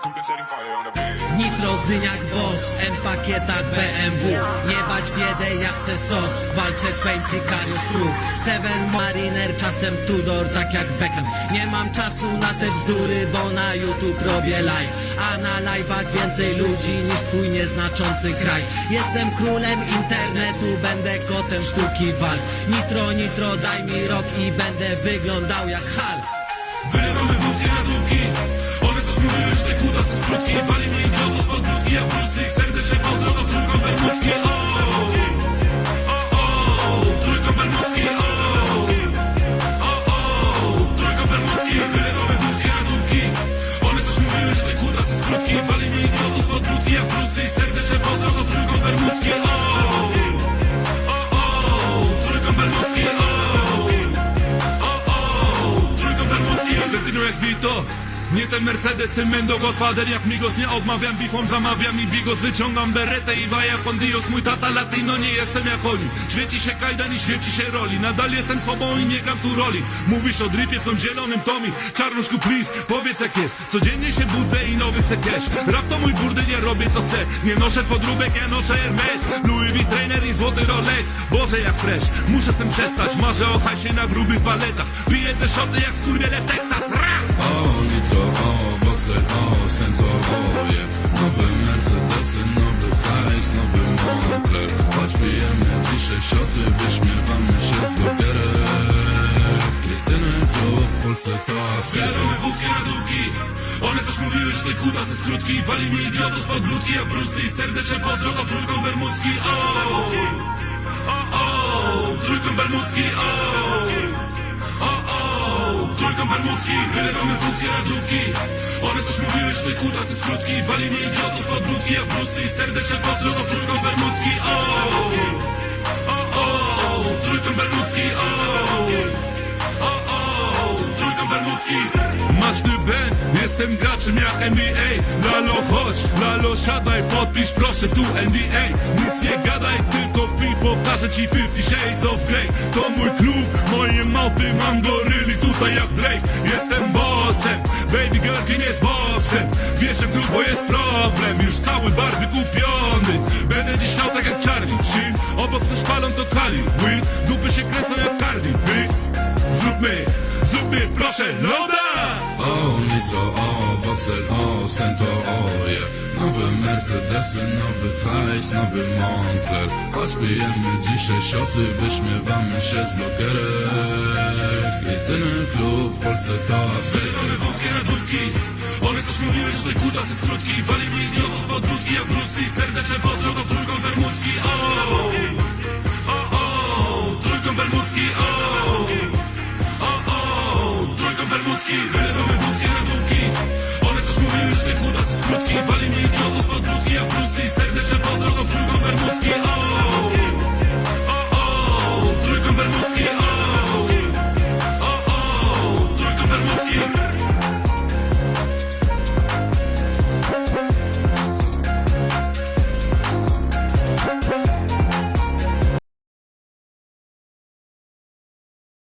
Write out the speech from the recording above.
Setting fire on the bed. Nitro, Zyniak, Boss, M pakietach BMW Nie bać biedę, ja chcę sos. Walczę Fame, Sicarius Crew. Seven Mariner, czasem Tudor, tak jak Beckham. Nie mam czasu na te bzdury, bo na YouTube robię live. A na live'ach więcej ludzi niż twój nieznaczący kraj. Jestem królem internetu, będę kotem sztuki walk. Nitro, nitro, daj mi rok i będę wyglądał jak Hulk Wylewamy wódkę na długi One coś mówiły, że te kutasy skrótki Wali mi idiotów od brudki Jak brusy ich serdecznie pozdro do trójką bermudzki O, o, o, trójką bermudzki O, o, o, trójką bermudzki Wylewamy wódkę na długi One coś mówiły, że te kutasy skrótki Wali mi idiotów od brudki Jak brusy ich serdecznie pozdro do trójką bermudzki O, o, o, trójką bermudzki O, o, o, trójką bermudzki Sentynu jak Vito nie ten Mercedes, ten Mendo Godfather Jak Migos nie odmawiam, bifom zamawiam i bigos Wyciągam beretę i waja con Dios Mój tata latino, nie jestem jak oni. Świeci się kajdan i świeci się roli Nadal jestem sobą i nie gram tu roli. Mówisz o dripie w tym zielonym tomi Czarnuszku please, powiedz jak jest. Codziennie się budzę i nowy chcę cash. Rap to mój burdel, ja robię co chcę. Nie noszę podróbek, ja noszę Hermes. Louis V trainer i złoty Rolex. Boże jak fresh, muszę z tym przestać. Marzę o hajsie na grubych paletach. Piję te szoty jak skurwiele Texas! O, nitro, o, boxer, o, sento, o, Nowe Mercedesy, nowy hajs, nowy Moncler Choć pijemy dzisiaj szoty, wyśmiewamy się z blogerek Jedyny klub w Polsce to afera Wylewamy wódkę na długi One coś mówiły, że te kutasy skrótki Wali mi idiotów od brudki jak brusy I serdeczne pozdro to trójką bermudzki O, o, trójką bermudzki o, bermudzki Wylewamy wódkę na długi One coś mówiły, że te kutasy skrótki Wali mi idiotów od brudki jak brusy I serdeczne pozdro to trójką bermudzki. O, o, trójką bermudzki. O, o, trójką bermudzki. Masz ty ben, jestem graczem jak NBA Lalo chodź, Lalo siadaj, podpisz proszę tu NDA Nic nie gadaj, tylko pij, pokażę ci 50 Shades of Grey. To mój klub, moje małpy, mam goryli tutaj jak Blake Jestem bossem, baby girl, nie jest bossem. Wiesz, że grubo jest problem, już cały bar wykupiony Będę dziś stał tak jak Charlie. Sheen, obok coś palą to Kali. Weed, dupy się kręcą jak Cardi B Zróbmy, zróbmy proszę loda nitro, o, boxer, o, sento, o, je. Nowe Mercedesy, nowy hajs, nowy Moncler. Choć pijemy dzisiaj szoty, wyśmiewamy się z blogerek Jedyny klub w Polsce to afera Wylewamy wódkę na długi One coś mówiły, że te kutasy skrótki Wali mi idiotów od brudki jak brusy I serdeczne pozdro do trójką bermudzki O, o, o, trójką bermudzki O, o, o, trójką bermudzki